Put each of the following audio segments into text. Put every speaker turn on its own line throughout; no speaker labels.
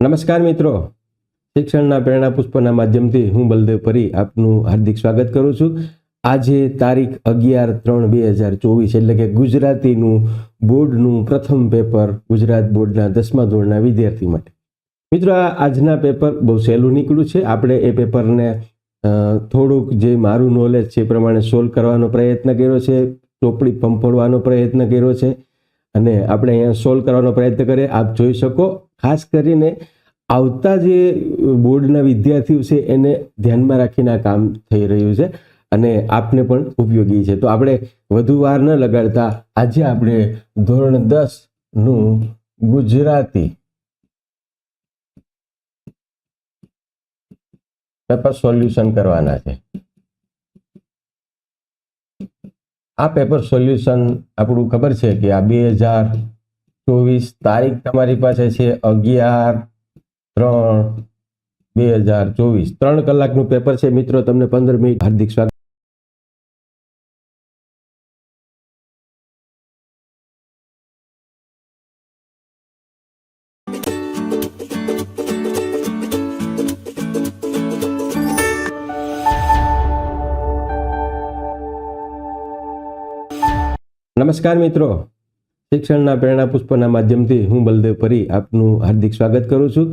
નમસ્કાર મિત્રો. શિક્ષણના પ્રેરણા પુષ્પના માધ્યમથી હું બલદેવ પરી આપનું હાર્દિક સ્વાગત કરું છું. આજે તારીખ અગિયાર ત્રણ બે હજાર ચોવીસ એટલે કે ગુજરાતીનું બોર્ડનું પ્રથમ પેપર ગુજરાત બોર્ડના દસમા ધોરણના વિદ્યાર્થી માટે. મિત્રો, આ આજના પેપર બહુ સહેલું નીકળ્યું છે. આપણે એ પેપરને થોડુંક જે મારું નોલેજ છે એ પ્રમાણે સોલ્વ કરવાનો પ્રયત્ન કર્યો છે, ચોપડી પંપોડવાનો પ્રયત્ન કર્યો છે અને આપણે અહીંયા સોલ્વ કરવાનો પ્રયત્ન કરીએ. આપ જોઈ શકો ખાસ કરીને આવતા જે બોર્ડના વિદ્યાર્થીઓ છે, એને ધ્યાનમાં રાખીને આ કામ થઈ રહ્યું છે અને આપને પણ ઉપયોગી છે. તો આપણે વધુ વાર ન લગાડતા, આજે આપણે ધોરણ દસનું ગુજરાતી પેપર સોલ્યુશન કરવાના છે. આ પેપર સોલ્યુશન આપણું ખબર છે કે આ બે હજાર ચોવીસ તારીખ તમારી પાસે છે અગિયાર ત્રણ બે હજાર ચોવીસ. ત્રણ કલાકનું પેપર છે. મિત્રો, તમને પંદર મિનિટ હાર્દિક સ્વાગત. નમસ્કાર મિત્રો. શિક્ષણના પ્રેરણા પુષ્પના માધ્યમથી હું બલદેવ પરી આપનું હાર્દિક સ્વાગત કરું છું.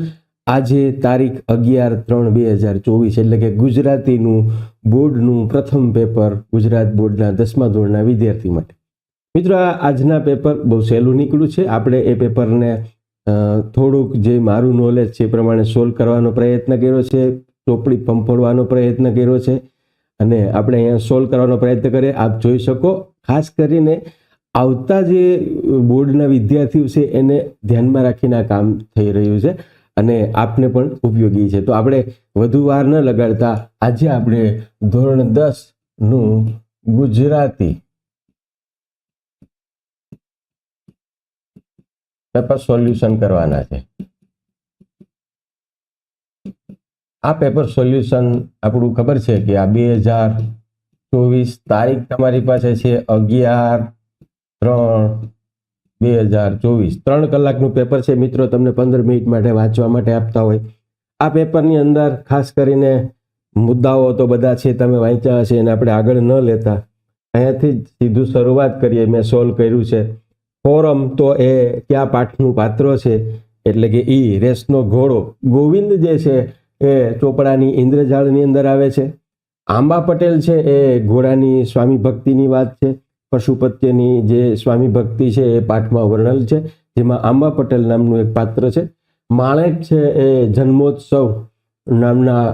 આજે તારીખ અગિયાર ત્રણ બે હજાર ચોવીસ એટલે કે ગુજરાતીનું બોર્ડનું પ્રથમ પેપર ગુજરાત બોર્ડના દસમા ધોરણના વિદ્યાર્થી માટે. મિત્રો આજના પેપર બહુ સહેલું નીકળ્યું છે. આપણે એ પેપરને થોડુંક જે મારું નોલેજ છે એ પ્રમાણે સોલ્વ કરવાનો પ્રયત્ન કર્યો છે, ચોપડી પંપોડવાનો પ્રયત્ન કર્યો છે અને આપણે અહીંયા સોલ્વ કરવાનો પ્રયત્ન કરીએ આપ જોઈ શકો, ખાસ કરીને આવતા જે બોર્ડના વિદ્યાર્થીઓ છે, એને ધ્યાનમાં રાખીને આ કામ થઈ રહ્યું છે અને આપને પણ ઉપયોગી છે. તો આપણે વધુ વાર ન લગાડતા આજે આપણે ધોરણ દસનું ગુજરાતી પેપર સોલ્યુશન કરવાના છે. આ પેપર સોલ્યુશન આપણું ખબર છે કે આ બે હજાર ચોવીસ તારીખ તમારી પાસે છે, અગિયાર ત્રણ, બે હજાર ચોવીસ. ત્રણ કલાકનું પેપર છે મિત્રો, તમને પંદર મિનિટ માટે વાંચવા માટે આપતા હોય. આ પેપરની અંદર ખાસ કરીને મુદ્દાઓ તો બધા છે, તમે વાંચ્યા હશે એને આપણે આગળ ન લેતા. અહીંયાથી જ સીધું શરૂઆત કરીએ, મેં સોલ્વ કર્યું છે. ફોરમ તો એ કયા પાઠનું પાત્ર છે? એટલે કે ઈ, રેસનો ઘોડો. ગોવિંદ જે છે, એ ચોપડાની ઇન્દ્રજાળની અંદર આવે છે. આંબા પટેલ છે, એ ઘોડાની સ્વામી ભક્તિની વાત છે. પશુપત્યની જે સ્વામી ભક્તિ છે એ પાઠમાં વર્ણલ છે, જેમાં આંબા પટેલ નામનું એક પાત્ર છે. માણેક છે એ જન્મોત્સવ નામના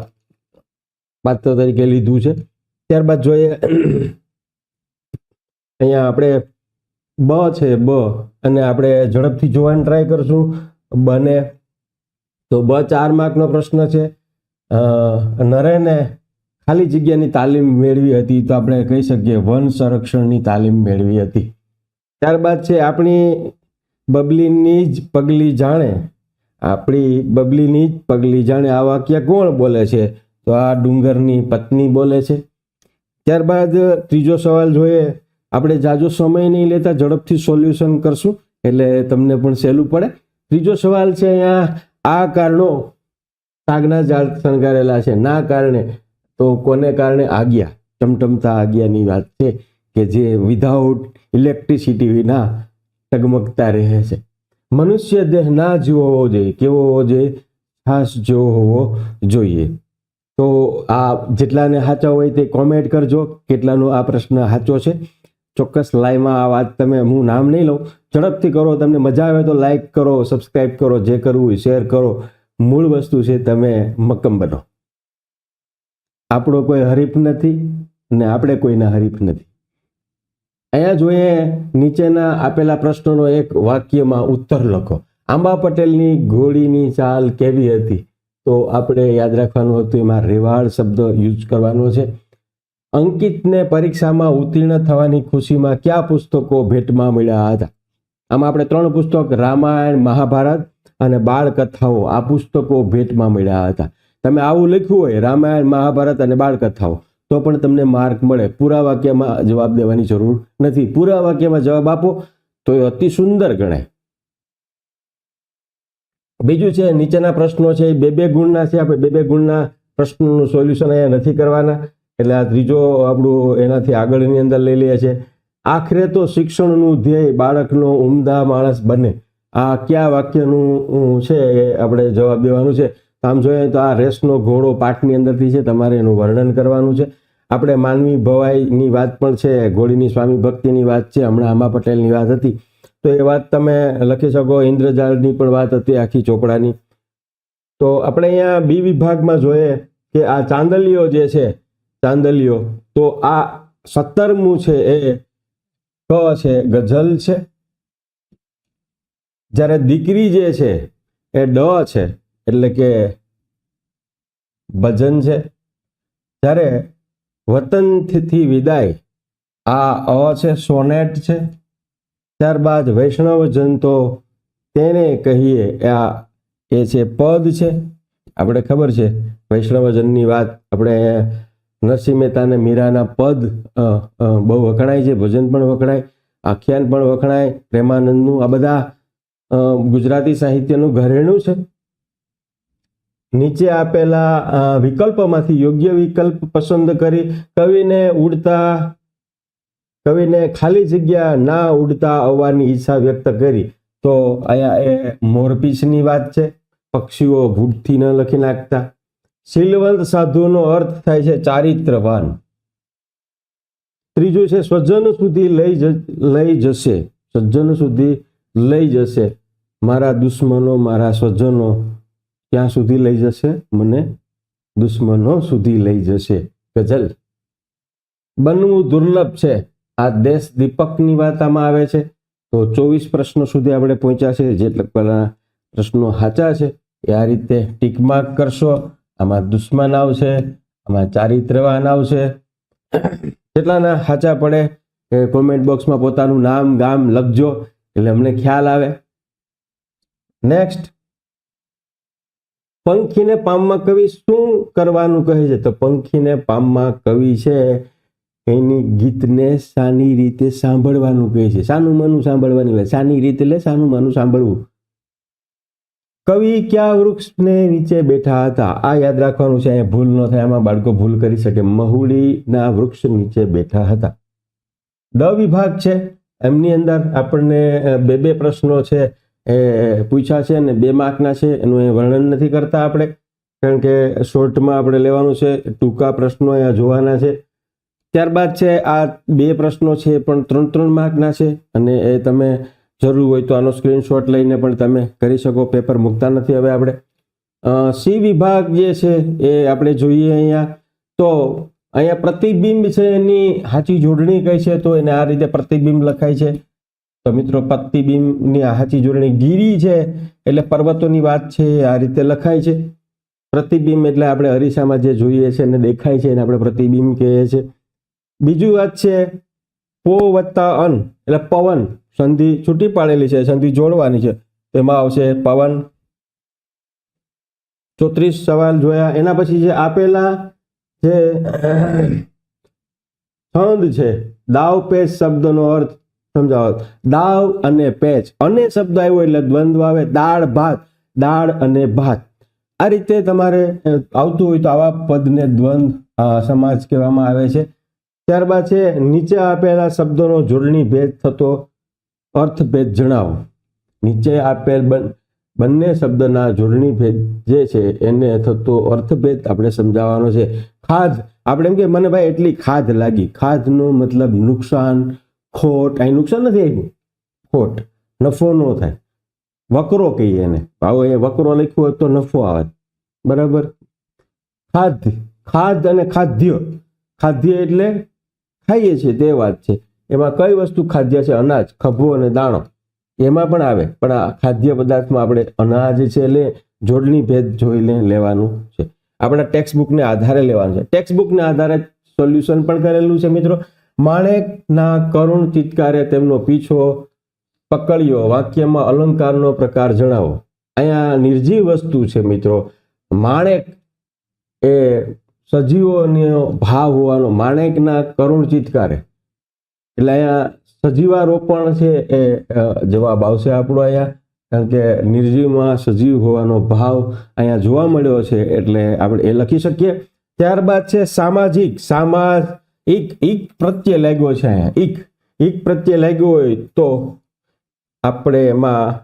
પાત્ર તરીકે લીધું છે. ત્યારબાદ જોઈએ, અહીંયા આપણે બ છે બ, અને આપણે ઝડપથી જોવાની ટ્રાય કરશું. બને તો બ ચાર માર્કનો પ્રશ્ન છે. નરેને ખાલી જગ્યાની તાલીમ મેળવી હતી તો આપણે કહી શકીએ વન સંરક્ષણની તાલીમ મેળવી હતી. ત્યારબાદ છે આપણી બબલીની જ પગલી જાણે. આપણી બબલીની જ પગલી જાણે આ વાક્ય કોણ બોલે છે? તો આ ડુંગરની પત્ની બોલે છે. ત્યારબાદ ત્રીજો સવાલ જોઈએ. આપણે જાજો સમય નહીં લેતા ઝડપથી સોલ્યુશન કરશું, એટલે તમને પણ સહેલું પડે. ત્રીજો સવાલ છે અહીંયા, આ કારણો આગના ઝાડ શણગારેલા છે. ના કારણે તો કોને કારણે આગ્યા ટમટમતા આગ્યાની વાત છે કે જે વિધાઉટ ઇલેક્ટ્રિસિટી વિના ટગમગતા રહે છે. મનુષ્ય દેહ ના જીવો હોવો જોઈએ, કેવો હોવો જોઈએ? ખાસ જેવો હોવો જોઈએ. તો આ જેટલાને સાચા હોય તે કોમેન્ટ કરજો, કેટલાનો આ પ્રશ્ન સાચો છે? ચોક્કસ લાઈવમાં આ વાત તમે, હું નામ નહીં લઉં. ઝડપથી કરો, તમને મજા આવે તો લાઈક કરો સબસ્ક્રાઈબ કરો, જે કરવું હોય શેર કરો. મૂળ વસ્તુ છે, તમે મક્કમ બનો. આપણો કોઈ હરીફ નથી ને આપણે કોઈના હરીફ નથી. અહીંયા જોઈએ નીચેના આપેલા પ્રશ્નોનો એક વાક્યમાં ઉત્તર લખો. આંબા પટેલની ઘોડીની ચાલ કેવી હતી? તો આપણે યાદ રાખવાનું હતું, એમાં રેવાળ શબ્દ યુઝ કરવાનો છે. અંકિતને પરીક્ષામાં ઉત્તીર્ણ થવાની ખુશીમાં કયા પુસ્તકો ભેટમાં મળ્યા હતા? આમાં આપણે ત્રણ પુસ્તક, રામાયણ, મહાભારત અને બાળકથાઓ આ પુસ્તકો ભેટમાં મળ્યા હતા. તમે આવું લખ્યું હોય, રામાયણ, મહાભારત અને બાળકથાઓ, તો પણ તમને માર્ક મળે. પૂરા વાક્યમાં જવાબ દેવાની જરૂર નથી. પૂરા વાક્યમાં જવાબ આપો, તો એ અતિ સુંદર ગણાય. બીજું છે, નીચેના પ્રશ્નો છે, બે બે ગુણના છે આપણે, બે બે ગુણના પ્રશ્નોનું સોલ્યુશન અહીંયા નથી કરવાના. એટલે આ ત્રીજો આપણું એનાથી આગળની અંદર લઈ લઈએ છીએ. આખરે તો શિક્ષણનું ધ્યેય બાળકનો ઉમદા માણસ બને. આ કયા વાક્યનું છે આપણે જવાબ દેવાનું છે? આમ જોઈએ તો આ રેસનો ઘોડો પાઠની અંદરથી છે, તમારે એનું વર્ણન કરવાનું છે. આપણે માનવી ભવાઈની વાત પણ છે ઘોડીની સ્વામી ભક્તિની વાત છે, હમણાં આંબા પટેલની વાત હતી. તો એ વાત તમે લખી શકો, ઇન્દ્રજાળની પણ વાત હતી આખી ચોપડાની. તો આપણે અહીંયા બી વિભાગમાં જોઈએ કે આ ચાંદલીઓ જે છે, ચાંદલીઓ, તો આ સત્તરમું છે એ ક છે, ગઝલ છે. જ્યારે દીકરી જે છે, એ ડ છે. એટલે કે ભજન છે. જ્યારે વતનથી વિદાય આ અ છે, સોનેટ છે. ત્યારબાદ વૈષ્ણવજન તો તેને કહીએ આ એ છે પદ છે. આપણે ખબર છે વૈષ્ણવજનની વાત આપણે નરસિંહ મહેતાને મીરાના પદ બહુ વખણાય છે, ભજન પણ વખણાય, આખ્યાન પણ વખણાય, પ્રેમાનંદનું આ બધા ગુજરાતી સાહિત્યનું ઘરેણું છે. નીચે આપેલા વિકલ્પોમાંથી યોગ્ય વિકલ્પ પસંદ કરી કવિને ઉડતા, કવિને ખાલી જગ્યા ના ઉડતા આવવાની ઈચ્છા વ્યક્ત કરી. તો અહીંયા એ મોરપીછની વાત છે. પક્ષીઓ ભૂટથી ન લખી નાખતા. શીલવંત સાધુનો અર્થ થાય છે ચારિત્રવાન. ત્રીજું છે, સ્વજન સુધી લઈ લઈ જશે. સજ્જન સુધી લઈ જશે. મારા દુશ્મનો, મારા સ્વજનો ક્યાં સુધી લઈ જશે, મને દુશ્મનો સુધી લઈ જશે. ગઝલ. બનવું દુર્લભ છે. આ દેશ દીપકની વાત આમાં આવે છે. તો ચોવીસ પ્રશ્નો સુધી આપણે પહોંચ્યા છે. જેટલા પહેલા પ્રશ્નો સાચા છે, એ આ રીતે ટીક માર્ક કરશો. આમાં દુશ્મન આવશે, આમાં ચારિત્રવાન આવશે. જેટલાના સાચા પડે એ કોમેન્ટ બોક્સમાં પોતાનું નામ, ગામ લખજો. એટલે અમને ખ્યાલ આવે. નેક્સ્ટ પંખીને પામમાં કવિ શું કરવાનું કહે છે? તો પંખીને પામમાં કવિ છે, એની ગીતને સાની રીતે સાંભળવાનું કહે છે. સાનું માનું સાંભળવાની વાત. સાની રીતે એટલે સાનું માનું સાંભળવું. કવિ કયા વૃક્ષને નીચે બેઠા હતા? આ યાદ રાખવાનું છે, અહીંયા ભૂલ ન થાય. આમાં બાળકો ભૂલ કરી શકે. મહુડીના વૃક્ષ નીચે બેઠા હતા. દ વિભાગ છે. એમની અંદર આપણને બે બે પ્રશ્નો છે. એ પૂછ્યા છે ને બે માર્કના છે, એનું એ વર્ણન નથી કરતા આપણે. કારણ કે શોર્ટમાં આપણે લેવાનું છે, ટૂંકા પ્રશ્નો અહીંયા જોવાના છે. ત્યારબાદ છે, આ બે પ્રશ્નો છે પણ ત્રણ ત્રણ માર્કના છે અને એ તમે જરૂર હોય તો આનો સ્ક્રીનશોટ લઈને પણ તમે કરી શકો, પેપર મૂકતા નથી હવે આપણે. સી વિભાગ જે છે એ આપણે જોઈએ અહીંયા. તો અહીંયા પ્રતિબિંબ છે એની સાચી જોડણી કઈ છે તો એને આ રીતે પ્રતિબિંબ લખાય છે. તો મિત્રો પ્રતિબિંબની આ જોડણી ગીરી છે એટલે પર્વતોની વાત છે, આ રીતે લખાય છે. પ્રતિબિંબ એટલે આપણે અરીસામાં જે જોઈએ છે એને દેખાય છે, એને આપણે પ્રતિબિંબ કહીએ છીએ. બીજું વાત છે, પો વત્તા અન, એટલે પવન, સંધિ છૂટી પાડેલી છે, સંધિ જોડવાની છે. તેમાં આવશે પવન. ચોત્રીસ સવાલ જોયા. એના પછી જે આપેલા જે છંદ છે, દાવ પેચ શબ્દનો અર્થ સમજાવો. દાવ અને પેચ. અને શબ્દ આવ્યો એટલે દ્વંદ્વ આવે. દાળ, ભાત. દાળ અને ભાત. આ રીતે તમારે આવતું હોય તો આવા પદને દ્વંદ સમાજ કહેવામાં આવે છે. ત્યારબાદ છે, નીચે આપેલા શબ્દોનો જોડણી ભેદ થતો અર્થભેદ જણાવો. નીચે આપેલ બંને શબ્દના જોડણી ભેદ જે છે, એને થતો અર્થભેદ આપણે સમજાવવાનો છે. ખાધ. આપણે એમ કે, મને ભાઈ, એટલી ખાધ લાગી. ખાધનો મતલબ નુકસાન ખોટ, અહીં નુકસાન નથી આવ્યું ખોટ, નફો ન થાય. વકરો કહીએ એને. ભાવ એ વકરો લખ્યો હોય તો નફો આવે. બરાબર? ખાદ્ય ખાદ્ય અને ખાદ્ય. ખાદ્ય એટલે ખાઈએ છીએ, તે વાત છે. એમાં કઈ વસ્તુ ખાદ્ય છે? અનાજ, ખભો અને દાણો. એમાં પણ આવે. પણ આ ખાદ્ય પદાર્થમાં આપણે અનાજ છે એટલે જોડણી ભેદ જોઈને લેવાનું છે. આપણા ટેક્સ્ટ બુકને આધારે લેવાનું છે. ટેક્સ્ટ બુકને આધારે સોલ્યુશન પણ કરેલું છે મિત્રો. માણેકના કરુણ ચિત્કારે તેમનો પીછો પકડ્યો. વાક્યમાં અલંકારનો પ્રકાર જણાવો. અહીંયા નિર્જીવ વસ્તુ છે મિત્રો. માણેક એ સજીવોનો ભાવ હોવાનો, માણેકના કરુણ ચિત્કારે. એટલે અહીંયા સજીવારોપણ છે એ જવાબ આવશે આપણો અહીંયા. કારણ કે નિર્જીવમાં સજીવ હોવાનો ભાવ અહીંયા જોવા મળ્યો છે. એટલે આપણે એ લખી શકીએ. ત્યારબાદ છે સામાજિક. સામાજ એક એક પ્રત્યે લાગ્યો છે એક એક પ્રત્યે લાગ્યો હોય તો આપણે એમાં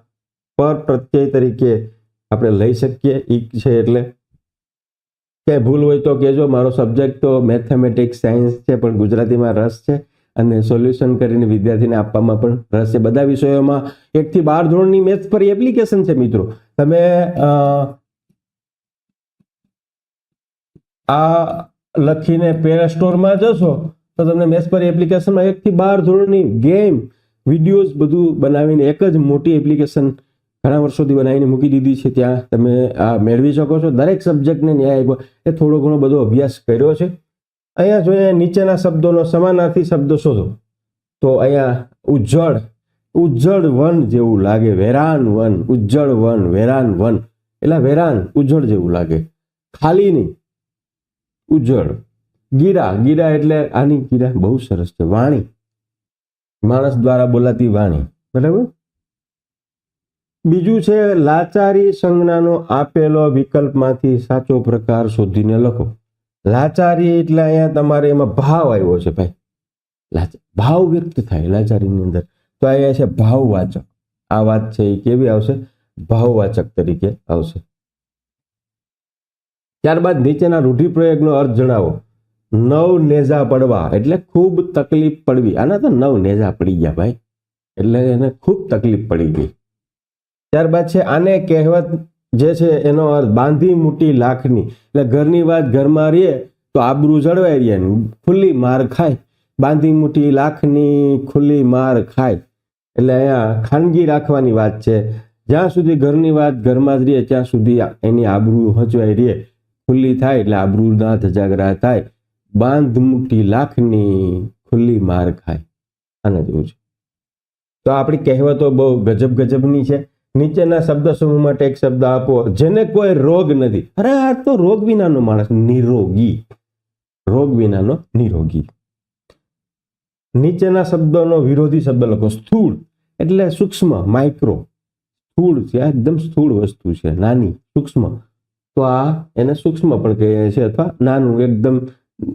પર પ્રત્યય તરીકે આપણે લઈ શકીએ. એક છે એટલે કે ભૂલ હોય તો કહેજો. મારો સબ્જેક્ટ તો મેથેમેટિક્સ સાયન્સ છે, પણ ગુજરાતીમાં રસ છે અને સોલ્યુશન કરીને વિદ્યાર્થીને આપવામાં પણ રસ છે. બધા વિષયોમાં એકથી બાર ધોરણની મેથ્સ પર એપ્લિકેશન છે મિત્રો. તમે આ લખીને પ્લે સ્ટોરમાં જશો, તો તમને મેસ પર એપ્લિકેશનમાં એકથી બાર ધોરણની ગેમ વિડીયોઝ બધું બનાવીને એક જ મોટી એપ્લિકેશન ઘણા વર્ષોથી બનાવીને મૂકી દીધી છે. ત્યાં તમે આ મેળવી શકો છો. દરેક સબ્જેક્ટને ન્યાય એ થોડો ઘણો બધો અભ્યાસ કર્યો છે. અહીંયા જોઈએ નીચેના શબ્દોનો સમાનાર્થી શબ્દો શોધો. તો અહીંયા ઉજ્જળ ઉજ્જળ વન જેવું લાગે. વેરાન વન ઉજ્જળ વન, વેરાન વન. એટલે વેરાન ઉજ્જળ જેવું લાગે. ખાલી નહીં. ઉજ્જળ ગીરા. ગીરા એટલે આની ગીરા બહુ સરસ છે. વાણી. માણસ દ્વારા બોલાતી વાણી. બરાબર? બીજું છે લાચારી સંજ્ઞાનો આપેલો વિકલ્પમાંથી સાચો પ્રકાર શોધીને લખો. લાચારી એટલે અહીંયા તમારે એમાં ભાવ આવ્યો છે ભાઈ. લાચ- ભાવ વ્યક્ત થાય લાચારીની અંદર. તો અહીંયા છે ભાવવાચક. આ વાત છે એ કેવી આવશે? ભાવવાચક તરીકે આવશે. ત્યારબાદ નીચેના રૂઢિપ્રયોગનો અર્થ જણાવો. નવ નેજા પડવા એટલે ખૂબ તકલીફ પડવી. આના તો નવ નેજા પડી ગયા ભાઈ. એટલે એને ખૂબ તકલીફ પડી ગઈ. ત્યારબાદ છે આને કહેવત જે છે એનો અર્થ બાંધી મૂટી લાખની. એટલે ઘરની વાત ઘરમાં રહીએ તો આબરૂ જળવાઈ રહીએ ખુલ્લી માર ખાય. બાંધી મૂટી લાખની ખુલ્લી માર ખાય. એટલે અહીંયા ખાનગી રાખવાની વાત છે. જ્યાં સુધી ઘરની વાત ઘરમાં જ રહીએ, ત્યાં સુધી એની આબરૂ હચવાઈ રહે ખુલ્લી થાય એટલે આબરૂ ના ધજાગરા થાય. બાંધ મૂકી લાખની ખુલ્લી માર ખાય. આના જેવું છે. તો આપણી કહેવતો બહુ ગજબ ગજબની છે. નીચેના શબ્દ સમૂહ માટે એક શબ્દ આપો. જેને કોઈ રોગ નથી. અરે આ તો રોગ વિનાનો માણસ. નિરોગી. રોગ વિનાનો નિરોગી. નીચેના શબ્દોનો વિરોધી શબ્દ લખો. સ્થૂળ. એટલે સૂક્ષ્મ, માઇક્રો. સ્થૂળ છે. એકદમ સ્થૂળ વસ્તુ છે. નાની, સૂક્ષ્મ. તો આ એને સૂક્ષ્મ પણ કહીએ છીએ અથવા નાનું, એકદમ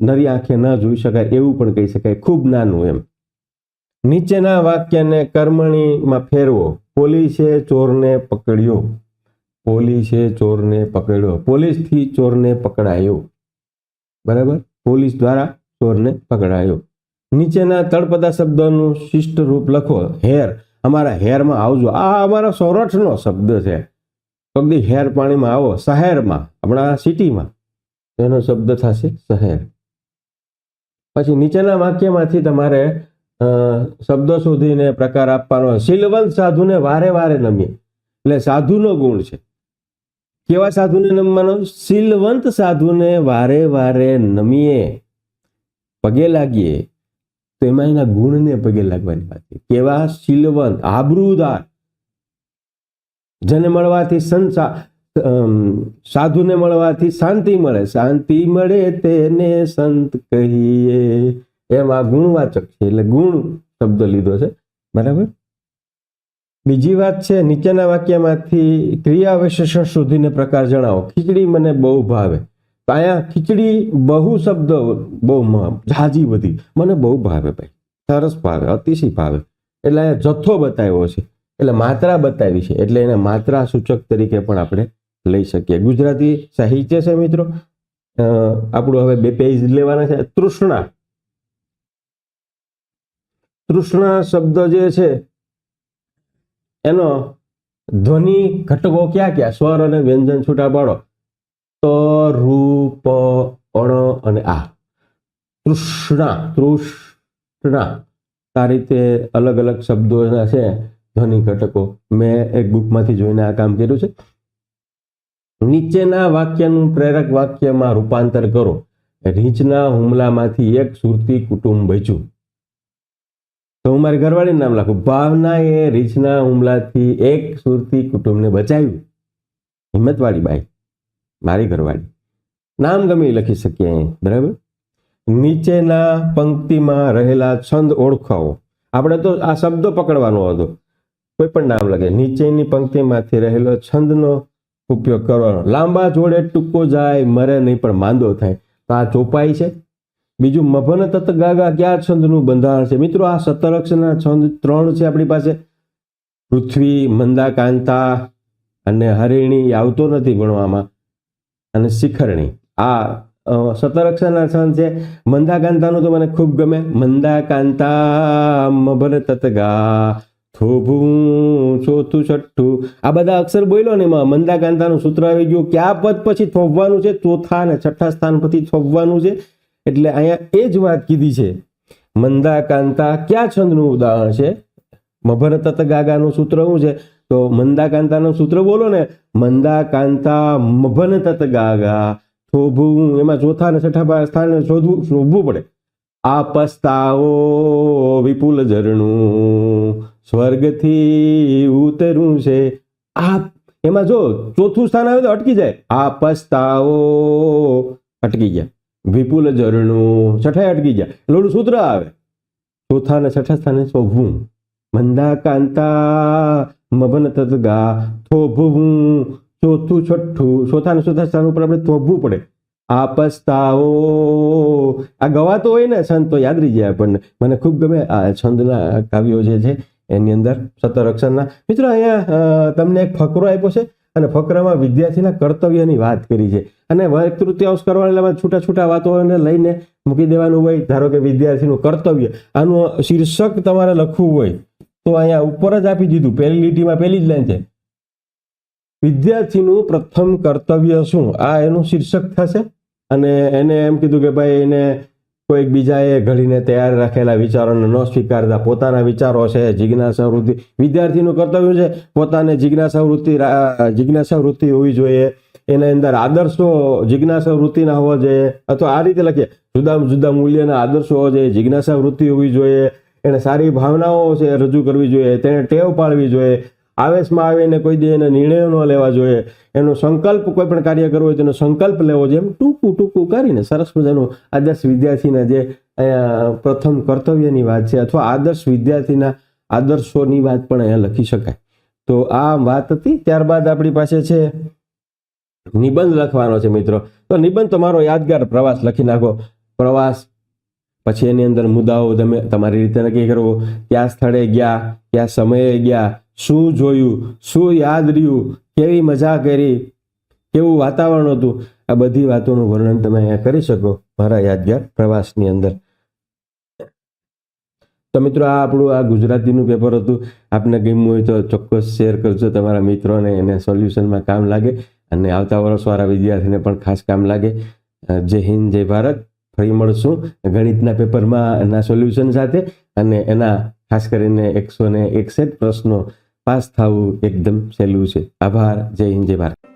નરી આંખે ન જોઈ શકાય એવું પણ કહી શકાય. ખૂબ નાનું એમ. નીચેના વાક્યને કર્મણીમાં ફેરવો. પોલીસે ચોરને પકડ્યો. પોલીસે ચોરને પકડ્યો. પોલીસથી ચોરને પકડાયો. બરાબર? પોલીસ દ્વારા ચોરને પકડાયો. નીચેના તળપદા શબ્દનું શિષ્ટ રૂપ લખો. હેર. અમારા હેરમાં આવજો. આ અમારા સૌરાષ્ટ્રનો શબ્દ છે. પગડી હેર પાણીમાં આવો, શહેરમાં, હમણાં સિટીમાં. એનો શબ્દ થશે શહેર. પછી નીચેના વાક્યમાંથી તમારે શબ્દો શોધીને પ્રકાર આપવાનો શીલવંત સાધુને વારે વારે નમીએ. એટલે સાધુનો ગુણ છે. કેવા સાધુને નમવાનો? શીલવંત સાધુને વારે વારે નમીએ. પગે લાગીએ. તો એમાં એના ગુણને પગે લાગવાની વાત છે. કેવા? શીલવંત, આબરૂદાર. જેને મળવાથી સંસા સાધુને મળવાથી શાંતિ મળે. શાંતિ મળે તેને સંત કહીએ. એમ આ ગુણવાચક છે. એટલે ગુણ શબ્દ લીધો છે. બરાબર? બીજી વાત છે, નીચેના વાક્યમાંથી ક્રિયા વિશેષણ શોધીને પ્રકાર જણાવો. ખીચડી મને બહુ ભાવે. તો અહીંયા ખીચડી બહુ શબ્દ બહુ ઝાઝી બધી. મને બહુ ભાવે ભાઈ. સરસ ભાવે, અતિશય ભાવે. એટલે અહીંયા જથ્થો બતાવ્યો છે. એટલે માત્રા બતાવી છે. એટલે એને માત્રા સૂચક તરીકે પણ આપણે લઈ શકીએ. ગુજરાતી સાહિત્ય છે મિત્રો. આપણું હવે બે પેજ લેવાના છે. તૃષ્ણા. તૃષ્ણા શબ્દ જે છે, એનો ધ્વનિ ઘટકો ક્યાં ક્યાં? સ્વર અને વ્યંજન છૂટા પાડો. તો રૂપ અણ અને આ. તૃષ્ણા તૃષ્ણા. આ રીતે અલગ અલગ શબ્દોના છે. ધ્વનિ ઘટકો. મેં એક બુકમાંથી જોઈને આ કામ કર્યું છે. નીચેના વાક્યનું પ્રેરક વાક્યમાં રૂપાંતર કરો. રીંછના હુમલામાંથી એક સુરતી કુટુંબ બચ્યું. તો હું મારી ઘરવાળીનું નામ લખું. ભાવનાએ રીંછના હુમલાથી એક સુરતી કુટુંબને બચાવ્યું. હિંમતવાળી બાઈ. મારી ઘરવાળી. નામ ગમે એ લખી શકીએ બરાબર? નીચેના પંક્તિમાં રહેલા છંદ ઓળખાવો. આપણે તો આ શબ્દો પકડવાનો હતો. કોઈ પણ નામ લગે. નીચેની પંક્તિમાંથી રહેલો છંદનો ઉપયોગ કરવાનો. લાંબા જોડે ટૂંકો જાય, મરે નહીં, પણ માંદો થાય. તો આ ચોપાઈ છે. બીજું મભન તત ગાગા કયા છંદનું બંધારણ છે? મિત્રો, આ સતરક્ષના છંદ ત્રણ છે આપણી પાસે. પૃથ્વી, મંદાકાંતા અને હરિણી આવતો નથી ભણવામાં અને શિખરણી. આ સતરક્ષના છંદ છે. મંદાકાંતાનું તો મને ખૂબ ગમે. મંદાકાંતા મભન તત ગા થોભું, ચોથું, છઠ્ઠું. આ બધા અક્ષર બોલ્યો ને એમાં. મંદાકાંતાનું સૂત્ર આવી ગયું. કયા પદ પછી થોભવાનું છે? ચોથા અને છઠ્ઠા સ્થાન પછી થોભવાનું છે. એટલે અહીંયા એ જ વાત કીધી છે. મંદાકાંતા કયા છંદનું ઉદાહરણ છે? મભર તત ગાગાનું સૂત્ર શું છે? તો મંદાકાંતાનું સૂત્ર બોલો ને. મંદાકાંતા મભન તત ગાગા. થોભું, એમાં ચોથા અને છઠ્ઠા સ્થાને શોધવું શોધવું પડે. આ પસ્તાવો વિપુલ ઝરણું. સ્વર્ગથી ઉતરું છે. આ એમાં જો ચોથું સ્થાન આવે તો અટકી જાય. આ પસ્તાવો, અટકી ગયા. વિપુલ ઝરણું છઠ્ઠાએ અટકી ગયા. લોડું સૂત્ર આવે. ચોથા અને છઠ્ઠા સ્થાને શોભવું. મંદાકાંતા મભન મબન તદગા થોભવું. ચોથું છઠ્ઠું, ચોથા અને ચોથા સ્થાન ઉપર આપણે થોભવું પડે. આ પસ્તાવો. આ ગવાતો હોય ને છંદ તો યાદ રહી જાય આપણને. મને ખૂબ ગમે આ છંદના કાવ્યો જે છે એની અંદર સત્તર અક્ષરના મિત્રો, અહીંયા તમને એક ફકરો આપ્યો છે અને ફકરામાં વિદ્યાર્થીના કર્તવ્યની વાત કરી છે. અને વર્ગ તૃતીયાંશ કરવાના એમાં છૂટા છૂટા વાતોને લઈને મૂકી દેવાનું હોય, ધારો કે વિદ્યાર્થીનું કર્તવ્ય, આનું શીર્ષક તમારે લખવું હોય, તો અહીંયા ઉપર જ આપી દીધું. પહેલી લીટીમાં પહેલી જ લાઈન છે. વિદ્યાર્થીનું પ્રથમ કર્તવ્ય શું? આ એનું શીર્ષક થશે. અને એને એમ કીધું કે ભાઈ, એને કોઈક બીજાએ ઘડીને તૈયાર રાખેલા વિચારોને ન સ્વીકારતા પોતાના વિચારો છે, જિજ્ઞાસા વૃત્તિ. વિદ્યાર્થીનું કર્તવ્ય છે પોતાને જિજ્ઞાસા વૃત્તિ જિજ્ઞાસા વૃત્તિ હોવી જોઈએ. એના અંદર આદર્શો જિજ્ઞાસા વૃત્તિના હોવા જોઈએ. અથવા આ રીતે લખીએ, જુદા જુદા મૂલ્યના આદર્શો હોવા જોઈએ, જિજ્ઞાસા વૃત્તિ હોવી જોઈએ. એને સારી ભાવનાઓ છે રજૂ કરવી જોઈએ. તેને ટેવ પાડવી જોઈએ. આવેશમાં આવીને કોઈ દે એને નિર્ણયો ન લેવા જોઈએ. એનો સંકલ્પ કોઈ પણ કાર્ય કરવો હોય તેનો સંકલ્પ લેવો જોઈએ. એમ ટૂંકું ટૂંકું કરીને સરસ મજાનું આદર્શ વિદ્યાર્થીના જે પ્રથમ કર્તવ્યની વાત છે અથવા આદર્શ વિદ્યાર્થીના આદર્શોની વાત પણ અહીંયા લખી શકાય. તો આ વાત હતી. ત્યારબાદ આપણી પાસે છે નિબંધ લખવાનો છે મિત્રો. તો નિબંધ તમારો યાદગાર પ્રવાસ લખી નાખો. પ્રવાસ પછી એની અંદર મુદ્દાઓ તમે તમારી રીતે નક્કી કરવો કયા સ્થળે ગયા, કયા સમયે ગયા શું જોયું? શું યાદ રહ્યું? કેવી મજા કરી? કેવું વાતાવરણ હતું? આ બધી વાતોનું વર્ણન તમે અહીંયા કરી શકો મારા યાદગાર પ્રવાસની અંદર. તો મિત્રો, આ આપણું આ ગુજરાતીનું પેપર હતું. આપને ગમ્યું હોય તો ચોક્કસ શેર કરજો તમારા મિત્રોને, એને સોલ્યુશનમાં કામ લાગે. અને આવતા વર્ષવાળા વિદ્યાર્થીને પણ ખાસ કામ લાગે. જય હિન્દ, જય ભારત. ફરી મળશું ગણિતના પેપરમાં એના સોલ્યુશન સાથે. અને એના ખાસ કરીને એકસો ને એકસઠ પ્રશ્નો પાસ થવું એકદમ સહેલું છે. આભાર. જય હિન્દ જય ભારત.